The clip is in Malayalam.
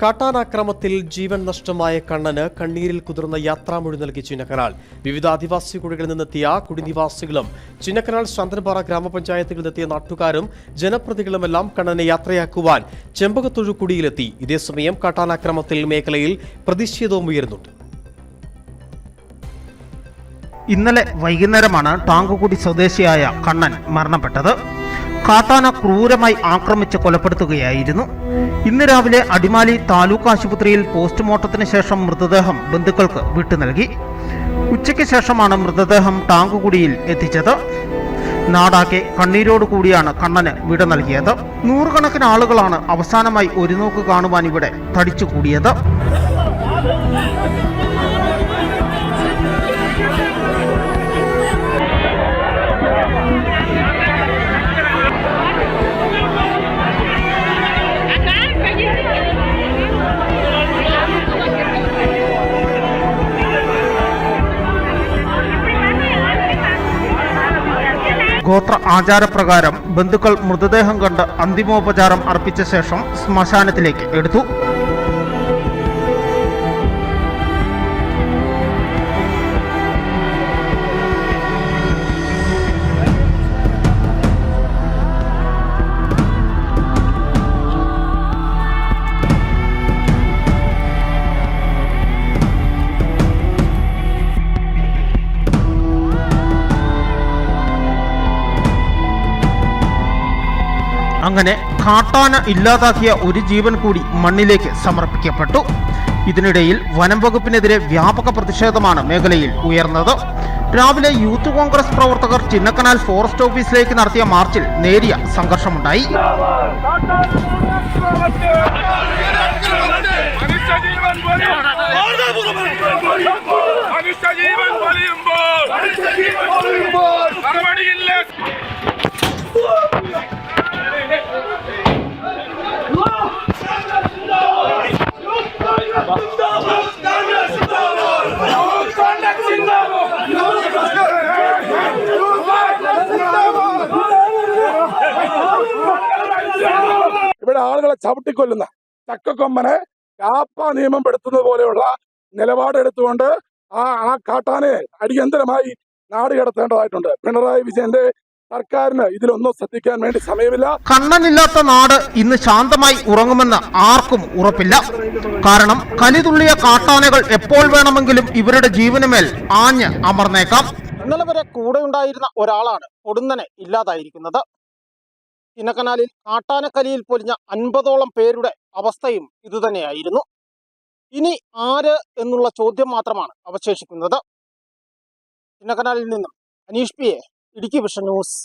കാട്ടാനാക്രമത്തിൽ ജീവൻ നഷ്ടമായ കണ്ണന് കണ്ണീരിൽ കുതിർന്ന യാത്രാമൊഴി നൽകി ചിന്നക്കനാൽ. വിവിധ ആദിവാസി കുടികളിൽ നിന്നെത്തിയ കുടിനിവാസികളും ചിന്നക്കനാൽ ശാന്തൻപാറ ഗ്രാമപഞ്ചായത്തുകളിൽ നിന്നെത്തിയ നാട്ടുകാരും ജനപ്രതികളുമെല്ലാം കണ്ണനെ യാത്രയാക്കുവാൻ ചെമ്പകത്തൊഴു കുടിയിലെത്തി ഇതേസമയം കാട്ടാനാക്രമത്തിൽ മേഖലയിൽ പ്രതിഷേധവും ഉയരുന്നുണ്ട്. ഇന്നലെ വൈകുന്നേരമാണ് ടാങ്കുകുടി സ്വദേശിയായ കണ്ണൻ മരണപ്പെട്ടത്. കാട്ടാന ക്രൂരമായി ആക്രമിച്ച് കൊലപ്പെടുത്തുകയായിരുന്നു. ഇന്ന് രാവിലെ അടിമാലി താലൂക്ക് ആശുപത്രിയിൽ പോസ്റ്റ്മോർട്ടത്തിന് ശേഷം മൃതദേഹം ബന്ധുക്കൾക്ക് വിട്ടു നൽകി. ഉച്ചയ്ക്ക് ശേഷമാണ് മൃതദേഹം ടാങ്കുകുടിയിൽ എത്തിച്ചത്. നാടാകെ കണ്ണീരോട് കൂടിയാണ് കണ്ണന് വിട നൽകിയത്. നൂറുകണക്കിന് ആളുകളാണ് അവസാനമായി ഒരു നോക്ക് കാണുവാൻ ഇവിടെ തടിച്ചുകൂടിയത്. ഗോത്ര ആചാരപ്രകാരം ബന്ധുക്കൾ മൃതദേഹം കണ്ട് അന്തിമോപചാരം അർപ്പിച്ച ശേഷം ശ്മശാനത്തിലേക്ക് എടുത്തു. അങ്ങനെ കാട്ടാന ഇല്ലാതാക്കിയ ഒരു ജീവൻ കൂടി മണ്ണിലേക്ക് സമർപ്പിക്കപ്പെട്ടു. ഇതിനിടയിൽ വനം വകുപ്പിനെതിരെ വ്യാപക പ്രതിഷേധമാണ് മേഖലയിൽ ഉയർന്നത്. രാവിലെ യൂത്ത് കോൺഗ്രസ് പ്രവർത്തകർ ചിന്നക്കനാൽ ഫോറസ്റ്റ് ഓഫീസിലേക്ക് നടത്തിയ മാർച്ചിൽ നേരിയ സംഘർഷമുണ്ടായി. ആളുകളെ ചവിട്ടിക്കൊല്ലുന്ന ചക്കക്കൊമ്പനെ കാപ്പ നിയമം പെടുത്തുന്നത് പോലെയുള്ള നിലപാടെടുത്തുകൊണ്ട് ആ ആ കാട്ടാനെ അടിയന്തരമായി നാട് കടത്തേണ്ടതായിട്ടുണ്ട്. പിണറായി വിജയന്റെ സർക്കാരിന് ഇതിലൊന്നും ശ്രദ്ധിക്കാൻ വേണ്ടി സമയമില്ല. കണ്ണനില്ലാത്ത നാട് ഇന്ന് ശാന്തമായി ഉറങ്ങുമെന്ന് ആർക്കും ഉറപ്പില്ല. കാരണം കലിതുള്ളിയ കാട്ടാനകൾ എപ്പോൾ വേണമെങ്കിലും ഇവരുടെ ജീവനുമേൽ ആഞ്ഞ് അമർന്നേക്കാം. ഇന്നലെ വരെ കൂടെ ഉണ്ടായിരുന്ന ഒരാളാണ് പൊടുന്നനെ ഇല്ലാതായിരിക്കുന്നത്. ചിന്നക്കനാലിൽ കാട്ടാനക്കലിയിൽ പൊലിഞ്ഞ അൻപതോളം പേരുടെ അവസ്ഥയും ഇതുതന്നെയായിരുന്നു ഇനി ആര് എന്നുള്ള ചോദ്യം മാത്രമാണ് അവശേഷിക്കുന്നത്. ചിന്നക്കനാലിൽ നിന്നും Aneesh P A Idukki vision news.